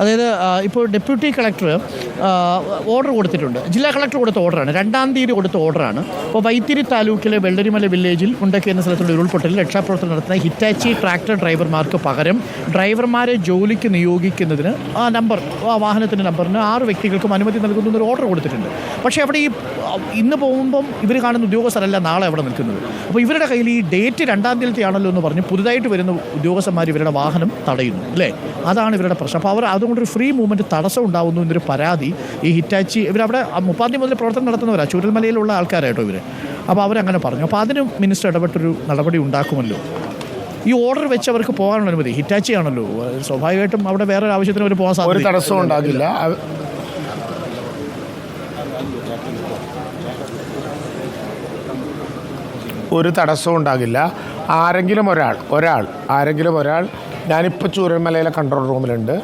അതായത് ഇപ്പോൾ deputy collector order കൊടുത്തിട്ടുണ്ട്. ജില്ലാ കളക്ടർ കൊടുത്ത ഓർഡറാണ്. രണ്ടാം തീയതി കൊടുത്ത ഓർഡറാണ്. അപ്പോൾ വൈത്തിരി താലൂക്കിലെ വെള്ളരിമല വില്ലേജിൽ ഉണ്ടക്കി എന്ന സ്ഥലത്തുള്ള ഉരുൾപൊട്ടൽ രക്ഷാപ്രവർത്തനം നടത്തുന്ന ഹിറ്റാച്ചി ട്രാക്ടർ ഡ്രൈവർമാർക്ക് പകരം ഡ്രൈവർമാരെ ജോലിക്ക് നിയോഗിക്കുന്നതിന് ആ നമ്പർ ആ വാഹനത്തിന്റെ നമ്പറിന് ആറ് വ്യക്തികൾക്കും അനുമതി നൽകുന്ന ഒരു ഓർഡർ കൊടുത്തിട്ടുണ്ട്. പക്ഷേ അവിടെ ഈ ഇന്ന് പോകുമ്പം ഇവർ കാണുന്ന ഉദ്യോഗസ്ഥരല്ല നാളെ അവിടെ നിൽക്കുന്നത്. അപ്പോൾ ഇവരുടെ കയ്യിൽ ഈ ഡേറ്റ് രണ്ടാം തീയതിയാണല്ലോ എന്ന് പറഞ്ഞ് പുതുതായിട്ട് വരുന്ന ഉദ്യോഗസ്ഥന്മാർ ഇവരുടെ വാഹനം തടയുന്നു അല്ലേ? അതാണ് ഇവരുടെ പ്രശ്നം. അപ്പോൾ അവർ അതുകൊണ്ടൊരു ഫ്രീ മൂവ്മെന്റ് തടസ്സം ഉണ്ടാകുന്നു എന്നൊരു പരാതി ഈ ഹിറ്റാച്ചി ഇവരവിടെ ആ മുപ്പാം തീയതി മുതൽ പ്രവർത്തനം നടത്തുന്നവരാണ് ചൂരൽമലയിലുള്ള ആൾക്കാരായിട്ടോ ഇവർ അപ്പോൾ അവരങ്ങനെ പറഞ്ഞു. അപ്പോൾ അതിന് മിനിസ്റ്റർ ഇടപെട്ടൊരു നടപടി ഉണ്ടാക്കുമല്ലോ. ഈ ഓർഡർ വെച്ച് അവർക്ക് പോകാനുള്ള അനുമതി. ഹിറ്റാച്ചി ആണല്ലോ. സ്വാഭാവികമായിട്ടും അവിടെ വേറെ ഒരു ആവശ്യത്തിന് അവർ പോകാൻ സാധ്യത തടസ്സവും ഉണ്ടാകില്ല. ഒരു തടസ്സവും ഉണ്ടാകില്ല. ആരെങ്കിലും ഒരാൾ ഒരാൾ ആരെങ്കിലും ഒരാൾ ഞാനിപ്പോൾ ചൂരൽമലയിലെ കൺട്രോൾ റൂമിലുണ്ട്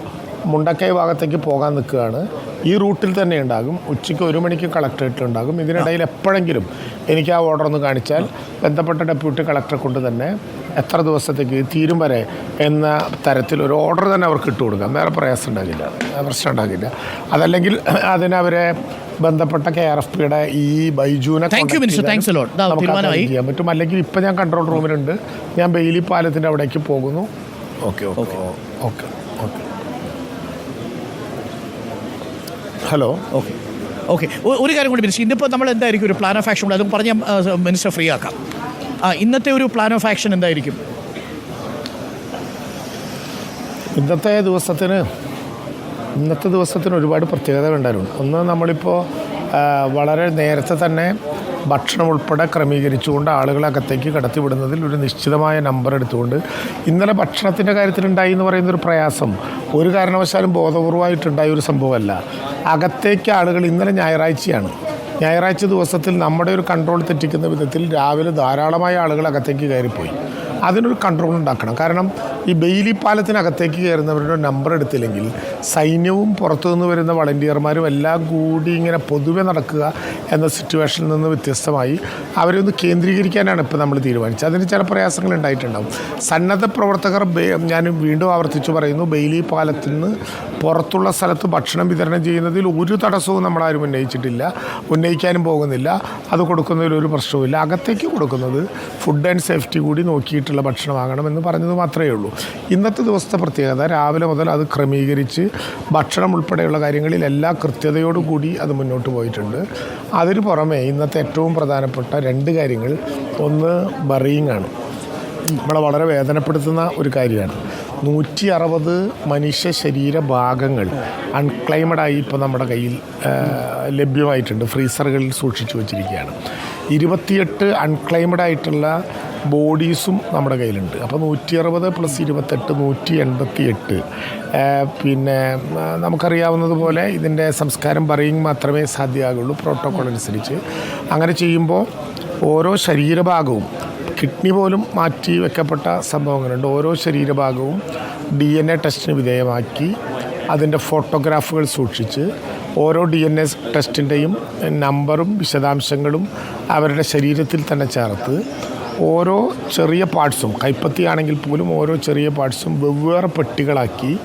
മുണ്ടക്കൈ ഭാഗത്തേക്ക് പോകാൻ നിൽക്കുകയാണ്. ഈ റൂട്ടിൽ തന്നെ ഉണ്ടാകും. ഉച്ചയ്ക്ക് ഒരു മണിക്ക് കളക്ടറേറ്റിൽ ഉണ്ടാകും. ഇതിനിടയിൽ എപ്പോഴെങ്കിലും എനിക്ക് ആ ഓർഡർ ഒന്ന് കാണിച്ചാൽ ബന്ധപ്പെട്ട ഡെപ്യൂട്ടി കളക്ടറെ കൊണ്ട് തന്നെ എത്ര ദിവസത്തേക്ക് തീരും വരെ എന്ന തരത്തിൽ ഒരു ഓർഡർ തന്നെ അവർക്ക് ഇട്ട് കൊടുക്കാം. വേറെ പ്രയാസം ഉണ്ടാകില്ല. പ്രശ്നം ഉണ്ടാകില്ല. അതല്ലെങ്കിൽ അതിനവരെ ബന്ധപ്പെട്ട കെ ആർ എഫ് പിയുടെ ഈ തീരുമാനമായി. ചെയ്യാൻ പറ്റും. അല്ലെങ്കിൽ ഇപ്പം ഞാൻ കൺട്രോൾ റൂമിലുണ്ട് ഞാൻ ബെയിലി പാലത്തിന്റെ അവിടേക്ക് പോകുന്നു. Okay okay okay hello. Okay. Okay. ഒരു കാര്യം കൂടി മിനിസ്റ്റർ ഇന്നിപ്പോൾ നമ്മൾ എന്തായിരിക്കും ഒരു പ്ലാൻ ഓഫ് ആക്ഷൻ അതും പറഞ്ഞ് മിനിസ്റ്റർ ഫ്രീ ആക്കാം. ആ ഇന്നത്തെ ഒരു പ്ലാൻ ഓഫ് ആക്ഷൻ എന്തായിരിക്കും? ഇന്നത്തെ ദിവസത്തിന് ഇന്നത്തെ ദിവസത്തിന് ഒരുപാട് പ്രത്യേകത ഉണ്ടായിരുന്നു ഒന്ന് നമ്മളിപ്പോൾ വളരെ നേരത്തെ തന്നെ ഭക്ഷണം ഉൾപ്പെടെ ക്രമീകരിച്ചുകൊണ്ട് ആളുകളെ അകത്തേക്ക് കടത്തിവിടുന്നതിൽ ഒരു നിശ്ചിതമായ നമ്പർ എടുത്തുകൊണ്ട് ഇന്നലെ ഭക്ഷണത്തിന്റെ കാര്യത്തിലുണ്ടായി എന്ന് പറയുന്നൊരു പ്രയാസം. ഒരു കാരണവശാലും ബോധപൂർവമായിട്ടുണ്ടായ ഒരു സംഭവമല്ല. അകത്തേക്ക് ആളുകൾ ഇന്നലെ ഞായറാഴ്ചയാണ്. ഞായറാഴ്ച ദിവസത്തിൽ നമ്മുടെ ഒരു കൺട്രോൾ തെറ്റിക്കുന്ന വിധത്തിൽ രാവിലെ ധാരാളമായ ആളുകൾ അകത്തേക്ക് കയറിപ്പോയി. അതിനൊരു കൺട്രോൾ ഉണ്ടാക്കണം. കാരണം ഈ ബെയിലി പാലത്തിനകത്തേക്ക് കയറുന്നവരുടെ നമ്പർ എടുത്തില്ലെങ്കിൽ സൈന്യവും പുറത്തുനിന്ന് വരുന്ന വളണ്ടിയർമാരും എല്ലാം കൂടി ഇങ്ങനെ പൊതുവെ നടക്കുക എന്ന സിറ്റുവേഷനിൽ നിന്ന് വ്യത്യസ്തമായി അവരെ ഒന്ന് കേന്ദ്രീകരിക്കാനാണ് ഇപ്പോൾ നമ്മൾ തീരുമാനിച്ചത്. അതിന് ചില പ്രയാസങ്ങൾ ഉണ്ടായിട്ടുണ്ടാവും. സന്നദ്ധ പ്രവർത്തകർ ഞാൻ വീണ്ടും ആവർത്തിച്ചു പറയുന്നു ബെയിലി പാലത്തിൽ നിന്ന് പുറത്തുള്ള സ്ഥലത്ത് ഭക്ഷണം വിതരണം ചെയ്യുന്നതിൽ ഒരു തടസ്സവും നമ്മളാരും ഉന്നയിച്ചിട്ടില്ല. ഉന്നയിക്കാനും പോകുന്നില്ല. അത് കൊടുക്കുന്നതിൽ ഒരു പ്രശ്നവുമില്ല. അകത്തേക്ക് കൊടുക്കുന്നത് ഫുഡ് ആൻഡ് സേഫ്റ്റി കൂടി നോക്കിയിട്ടുള്ള ഭക്ഷണമാകണം എന്ന് പറഞ്ഞത് മാത്രമേ ഉള്ളൂ. ഇന്നത്തെ ദിവസത്തെ പ്രത്യേകത രാവിലെ മുതൽ അത് ക്രമീകരിച്ച് ഭക്ഷണം ഉൾപ്പെടെയുള്ള കാര്യങ്ങളിൽ എല്ലാ കൃത്യതയോടുകൂടി അത് മുന്നോട്ട് പോയിട്ടുണ്ട്. അതിന് പുറമെ ഇന്നത്തെ ഏറ്റവും പ്രധാനപ്പെട്ട രണ്ട് കാര്യങ്ങൾ. ഒന്ന് ബറിയിങ് ആണ്. നമ്മളെ വളരെ വേദനപ്പെടുത്തുന്ന ഒരു കാര്യമാണ്. നൂറ്റി അറുപത് മനുഷ്യ ശരീര ഭാഗങ്ങൾ അൺക്ലൈമഡായി ഇപ്പോൾ നമ്മുടെ കയ്യിൽ ലഭ്യമായിട്ടുണ്ട്. ഫ്രീസറുകളിൽ സൂക്ഷിച്ചു വച്ചിരിക്കുകയാണ്. ഇരുപത്തിയെട്ട് അൺക്ലൈമഡ് ആയിട്ടുള്ള ബോഡീസും നമ്മുടെ കയ്യിലുണ്ട്. അപ്പോൾ നൂറ്റി അറുപത് പ്ലസ് ഇരുപത്തെട്ട് നൂറ്റി എൺപത്തി എട്ട് പിന്നെ നമുക്കറിയാവുന്നതുപോലെ ഇതിന്റെ സംസ്കാരം പറയുക മാത്രമേ സാധ്യമാകുള്ളൂ പ്രോട്ടോക്കോൾ അനുസരിച്ച്. അങ്ങനെ ചെയ്യുമ്പോൾ ഓരോ ശരീരഭാഗവും കിഡ്നി പോലും മാറ്റി വെക്കപ്പെട്ട സംഭവങ്ങളുണ്ട്. ഓരോ ശരീരഭാഗവും ഡി എൻ എ ടെസ്റ്റിന് വിധേയമാക്കി അതിന്റെ ഫോട്ടോഗ്രാഫുകൾ സൂക്ഷിച്ച് ഓരോ ഡി എൻ എ ടെസ്റ്റിന്റെയും നമ്പറും വിശദാംശങ്ങളും അവരുടെ ശരീരത്തിൽ തന്നെ ചേർത്ത് ഓരോ ചെറിയ പാർട്സും കൈപ്പത്തി ആണെങ്കിൽ പോലും ഓരോ ചെറിയ പാർട്സും വെവ്വേറെ പെട്ടികളാക്കി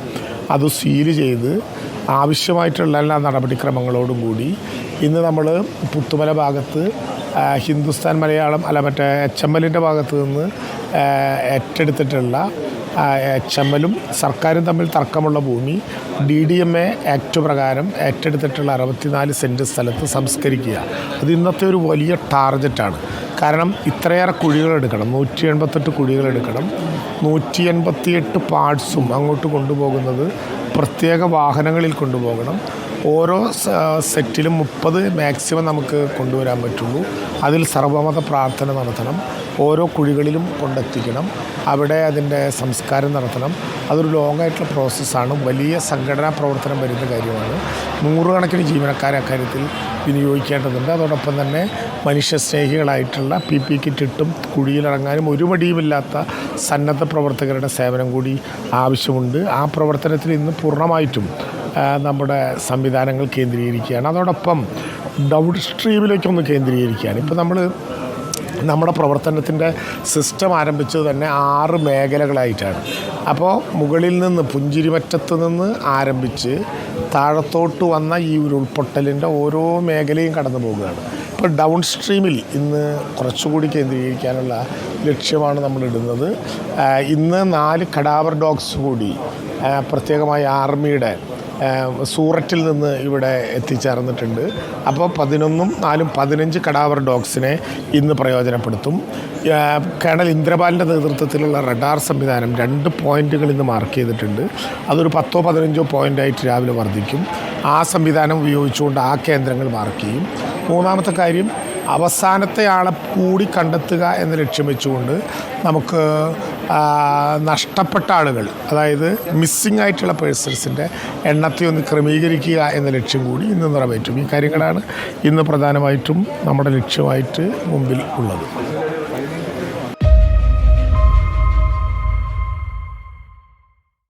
അത് സീൽ ചെയ്ത് ആവശ്യമായിട്ടുള്ള എല്ലാ നടപടിക്രമങ്ങളോടും കൂടി ഇന്ന് നമ്മൾ പുത്തുമല ഭാഗത്ത് ഹിന്ദുസ്ഥാൻ മലയാളം അല്ല മറ്റേ എച്ച് എം എല്ലിന്റെ ഭാഗത്ത് നിന്ന് ഏറ്റെടുത്തിട്ടുള്ള എച്ച് എം എല്ലും സർക്കാരും തമ്മിൽ തർക്കമുള്ള ഭൂമി D D M A act പ്രകാരം ഏറ്റെടുത്തിട്ടുള്ള അറുപത്തിനാല് സെന്റ് സ്ഥലത്ത് സംസ്കരിക്കുക. അത് ഇന്നത്തെ ഒരു വലിയ ടാർഗറ്റാണ് കാരണം ഇത്രയേറെ കുഴികൾ എടുക്കണം. നൂറ്റി എൺപത്തെട്ട് കുഴികൾ എടുക്കണം. നൂറ്റി എൺപത്തിയെട്ട് പാർട്സും അങ്ങോട്ട് കൊണ്ടുപോകുന്നത് പ്രത്യേക വാഹനങ്ങളിൽ കൊണ്ടുപോകണം. ഓരോ സെറ്റിലും മുപ്പത് മാക്സിമം നമുക്ക് കൊണ്ടുവരാൻ പറ്റുള്ളൂ. അതിൽ സർവമത പ്രാർത്ഥന നടത്തണം. ഓരോ കുഴികളിലും കൊണ്ടെത്തിക്കണം. അവിടെ അതിന്റെ സംസ്കാരം നടത്തണം. അതൊരു ലോങ് ആയിട്ടുള്ള പ്രോസസ്സാണ് വലിയ സംഘടനാ പ്രവർത്തനം വരുന്ന കാര്യമാണ്. നൂറുകണക്കിന് ജീവനക്കാരെ അക്കാര്യത്തിൽ വിനിയോഗിക്കേണ്ടതുണ്ട്. അതോടൊപ്പം തന്നെ മനുഷ്യസ്നേഹികളായിട്ടുള്ള പി പി കിറ്റ് ഇട്ടും കുഴിയിലിറങ്ങാനും ഒരു മടിയുമില്ലാത്ത സന്നദ്ധ പ്രവർത്തകരുടെ സേവനം കൂടി ആവശ്യമുണ്ട്. ആ പ്രവർത്തനത്തിൽ ഇന്ന് പൂർണമായിട്ടും നമ്മുടെ സംവിധാനങ്ങൾ കേന്ദ്രീകരിക്കുകയാണ്. അതോടൊപ്പം ഡൗൺ സ്ട്രീമിലേക്കൊന്ന് കേന്ദ്രീകരിക്കുകയാണ്. ഇപ്പോൾ നമ്മൾ നമ്മുടെ പ്രവർത്തനത്തിന്റെ സിസ്റ്റം ആരംഭിച്ചത് തന്നെ ആറ് മേഖലകളായിട്ടാണ്. അപ്പോൾ മുകളിൽ നിന്ന് പുഞ്ചിരിമറ്റത്ത് നിന്ന് ആരംഭിച്ച് താഴത്തോട്ട് വന്ന ഈ ഒരു ഉരുൾപൊട്ടലിന്റെ ഓരോ മേഖലയും കടന്നു പോവുകയാണ് ഇപ്പോൾ ഡൗൺ സ്ട്രീമിൽ ഇന്ന് കുറച്ചുകൂടി കേന്ദ്രീകരിക്കാനുള്ള ലക്ഷ്യമാണ് നമ്മൾ ഇടുന്നത്. ഇന്ന് നാല് കടാവർ ഡോഗ്സ് കൂടി പ്രത്യേകമായി ആർമിയുടെ സൂററ്റിൽ നിന്ന് ഇവിടെ എത്തിച്ചേർന്നിട്ടുണ്ട്. അപ്പോൾ പതിനൊന്നും നാലും പതിനഞ്ച് കടാവർ ഡോഗ്സിനെ ഇന്ന് പ്രയോജനപ്പെടുത്തും. കേണൽ ഇന്ദ്രപാലിന്റെ നേതൃത്വത്തിലുള്ള റഡാർ സംവിധാനം രണ്ട് പോയിന്റുകൾ ഇന്ന് മാർക്ക് ചെയ്തിട്ടുണ്ട്. അതൊരു പത്തോ പതിനഞ്ചോ പോയിന്റായിട്ട് രാവിലെ വർദ്ധിക്കും. ആ സംവിധാനം ഉപയോഗിച്ചുകൊണ്ട് ആ കേന്ദ്രങ്ങൾ മാർക്ക് ചെയ്യും. മൂന്നാമത്തെ കാര്യം അവസാനത്തെ ആളെ കൂടി കണ്ടെത്തുക എന്ന് ലക്ഷ്യം വെച്ചുകൊണ്ട് നമുക്ക് നഷ്ടപ്പെട്ട ആളുകൾ അതായത് മിസ്സിംഗ് ആയിട്ടുള്ള പേഴ്സൺസിന്റെ എണ്ണത്തെ ഒന്ന് ക്രമീകരിക്കുക എന്ന ലക്ഷ്യം കൂടി ഇന്ന് നിറവേറ്റും. ഈ കാര്യങ്ങളാണ് ഇന്ന് പ്രധാനമായിട്ടും നമ്മുടെ ലക്ഷ്യമായിട്ട് മുമ്പിൽ ഉള്ളത്.